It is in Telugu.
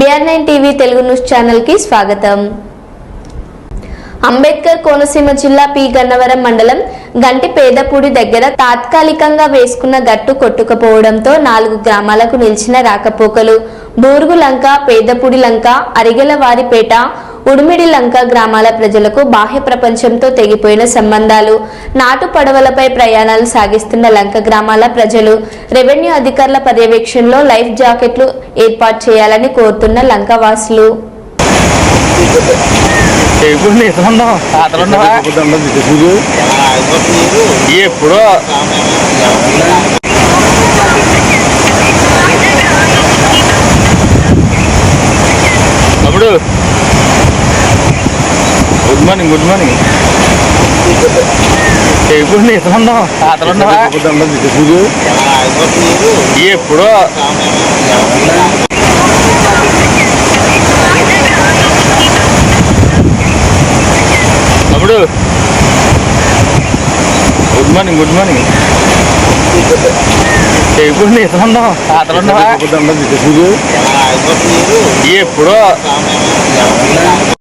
BR nine TV Telugu news ఛానల్కి స్వాగతం. అంబేద్కర్ కోనసీమ జిల్లా పి గన్నవరం మండలం గంటి పేదపూడి దగ్గర తాత్కాలికంగా వేసుకున్న గట్టు కొట్టుకుపోవడంతో నాలుగు గ్రామాలకు నిలిచిన రాకపోకలు. బూర్గులంక పేదపూడి లంక అరిగెలవారిపేట ఉడిమిడి లంక గ్రామాల ప్రజలకు బాహ్య ప్రపంచంతో తెగిపోయిన సంబంధాలు. నాటు పడవలపై ప్రయాణాలు సాగిస్తున్న లంక గ్రామాల ప్రజలు రెవెన్యూ అధికారుల పర్యవేక్షణలో లైఫ్ జాకెట్లు ఏర్పాటు చేయాలని కోరుతున్న లంక వాసులు తాతలున్నావా ఎప్పుడు అప్పుడు గుడ్ మార్నింగ్ గుడ్ మార్నింగ్ ఎప్పుడు ఇస్తున్నాం తాతలున్నావా ఎప్పుడు అప్పుడు గుడ్ మార్నింగ్ గుడ్ మార్నింగ్ ఎప్పుడు ఇస్తున్నాం తాతలున్నావా ఎప్పుడు?